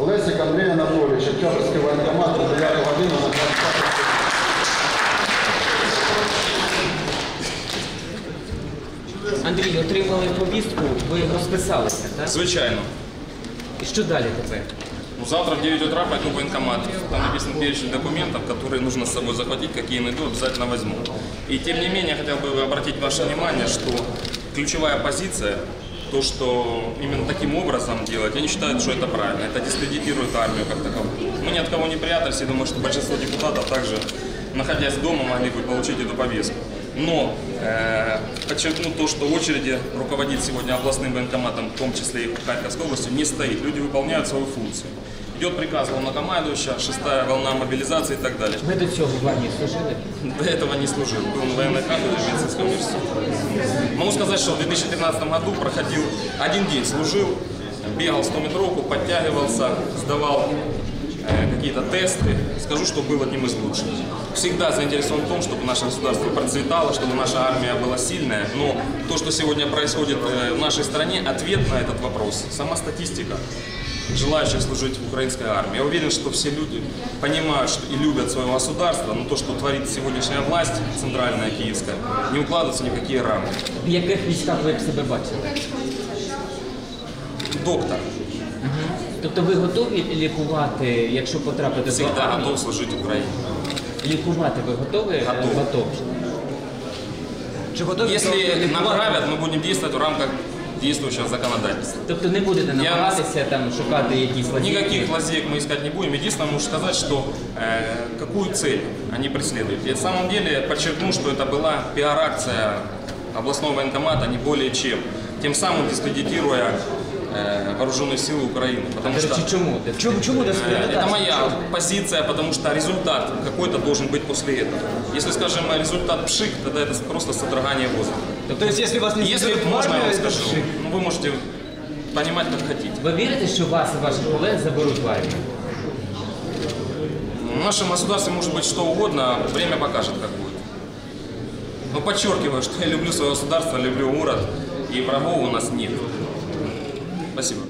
Лесик Андрій Анатолійович, Октябрьський воєнкомат на 9 годину на 25 Андрій, отримали повістку, ви розписалися, так? Звичайно. І що далі тепер? Ну, завтра в 9 утра пойду в военкомат. Там написан перечень документов, которые нужно с собой захватить, какие найду, обязательно возьму. И тем не менее, хотел бы обратить ваше внимание, что ключевая позиция, то, что именно таким образом делать, я не считаю, что это правильно. Это дискредитирует армию как таковую. Мы ни от кого не прятались, и думаю, что большинство депутатов также, находясь дома, могли бы получить эту повестку. Но э, подчеркну то, что очереди руководить сегодня областным военкоматом, в том числе и Харьковской области, не стоит. Люди выполняют свою функцию. Идет приказ главнокомандующего, шестая волна мобилизации и так далее. Ви до цього в армії служили? До этого не служил. Был на военной кафедре медицинского университета. Могу сказать, что в 2013 году проходил один день, служил, бегал 100-метровку, подтягивался, сдавал э, какие-то тесты. Скажу, что был одним из лучших. Всегда заинтересован в том, чтобы наше государство процветало, чтобы наша армия была сильная. Но то, что сегодня происходит э, в нашей стране, ответ на этот вопрос. Сама статистика желающих служить в украинской армии. Я уверен, что все люди понимают что и любят свое государство, но то, что творит сегодняшняя власть, центральная киевская, не укладывается ни в какие рамки. В яких військах ви себе бачили? Доктор Тобто ви готові лікувати, якщо потрапите до всегда армії? готов служить Украине. Лікувати ви готові? Готов. Готов. Чи готові Если лікувати? направят, мы будем действовать в рамках действующего законодательства. Тобто не будете намагатися там шукати якісь лазейки? Никаких лазеек мы искать не будем. Единственное, могу сказать, что э, какую цель они преследуют. И на самом деле подчеркну, что это была пиар-акция областного военкомата, не более чем. Тем самым дискредитируя вооруженные силы Украины. Потому До что речі, чому? Чому, чому э, дискредитація? это моя позиция, потому что результат какой-то должен быть после этого. Если, скажем, результат пшик, тогда это просто содрогание воздуха. То есть, если вас не Если заберут в можно, я армию, вам это скажу, пшик. ну, вы можете понимать, как хотите. Ви вірите, що вас і ваших колег заберуть в армію? В нашем государстве может быть что угодно, время покажет, как будет. Но подчеркиваю, что я люблю свое государство, люблю город, и врагов у нас нет. Спасибо.